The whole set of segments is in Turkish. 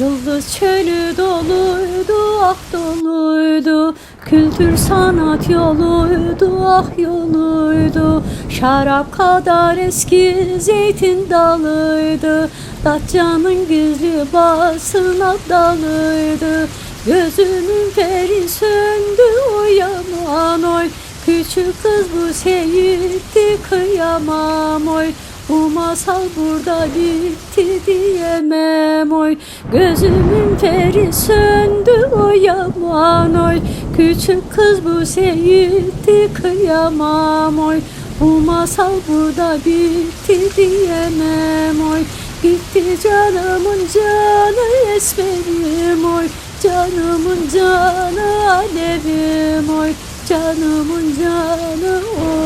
Yıldız çölü doluydu ah doluydu. Kültür sanat yoluydu ah yoluydu. Şarap kadar eski zeytin dalıydı. Datça'nın gizli basına dalıydı. Gözümün feri söndü uyaman oy. Küçük kız bu seyitti kıyamam oy bu masal burada bitti diyemem oy. Gözümün feri söndü uyaman oy. Küçük kız bu seyitti kıyamam oy. Bu masal burada bitti diyemem oy. Gitti canımın canı esmerim oy. Canımın canı alevim oy. Canımın canı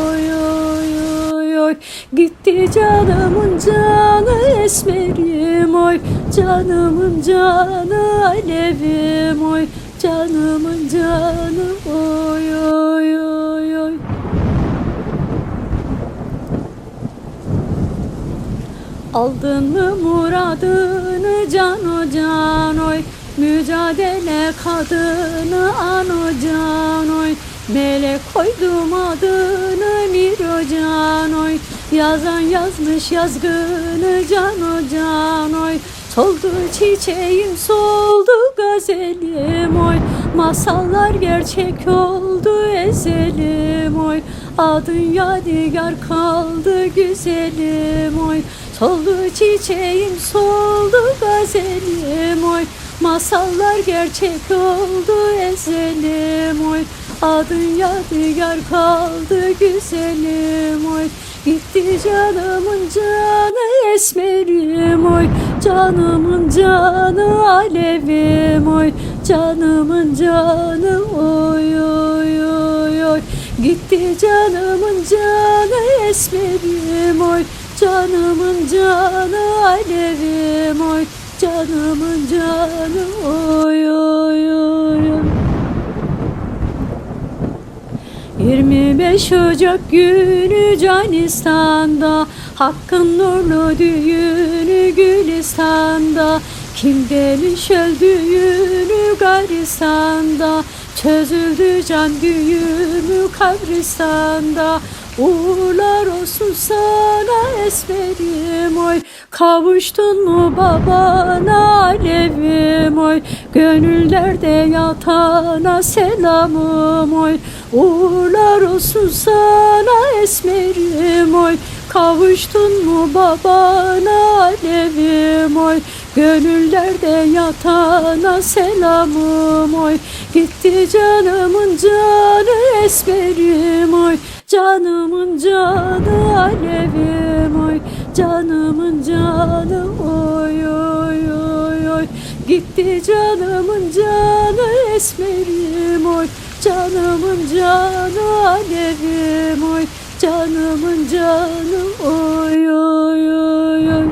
oy oy. Gitti canımın canı esmerim oy. Canımın canı alevim oy. Canımın canı oy oy oy oy. Aldın mı muradını can o can oy. Mücadele kadını an o can oy. Melek koydum adını Yazan yazmış yazgını can o can oy. Soldu çiçeğim soldu gazelim oy. Masallar gerçek oldu ezelim oy. Adın yadigar kaldı güzelim oy. Soldu çiçeğim soldu gazelim oy. Masallar gerçek oldu ezelim oy. Adın yadigar kaldı güzelim oy Gitti canımın canı esmerim oy. Canımın canı alevim oy. Canımın canı oy oy oy oy. Gitti canımın canı esmerim oy. Canımın canı alevim oy. Canımın canı oy oy oy 25 Ocak günü Canistan'da Hakkın nurlu düğünü Gülistan'da. Kim demiş öldüğünü Garistan'da Çözüldü can düğümü kabristan'da. Uğurlar olsun sana esmerim oy. Kavuştun mu babana alevim oy. Gönüllerde yatana selamım oy Uğurlar olsun sana esmerim oy. Kavuştun mu babana alevim oy? Gönüllerde yatana selamım oy. Gitti canımın canı esmerim oy. Canımın canı alevim oy. Canımın canı oy oy oy oy. Gitti canımın canı esmerim Canımın canı alevim oy. Canımın canı oy oy oy oy.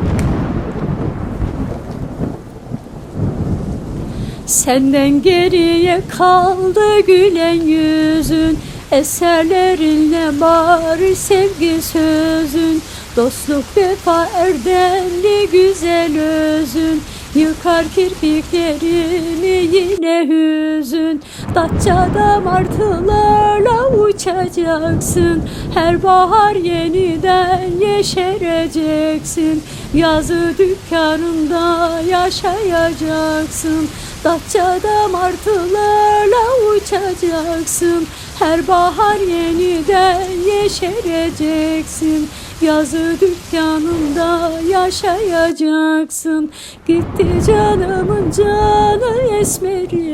Senden geriye kaldı gülen yüzün. Eserlerinle bari sevgi sözün. Dostluk vefa erdemli güzel özün. Yıkar kirpiklerimi yine hüzün Datça'da martılarla uçacaksın. Her bahar yeniden yeşereceksin. Yazı dükkanında yaşayacaksın. Datça'da martılarla uçacaksın. Her bahar yeniden yeşereceksin. Yazı dükkanında yaşayacaksın. Gitti canımın canı esmerim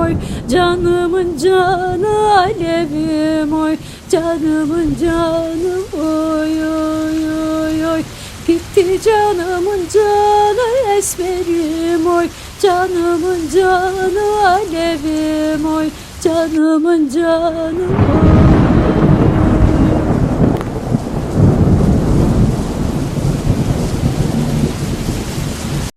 oy. Canımın canı alevim oy. Canımın canı oy oy oy oy. Gitti canımın canı esmerim oy. Canımın canı alevim oy. Canımın canı oy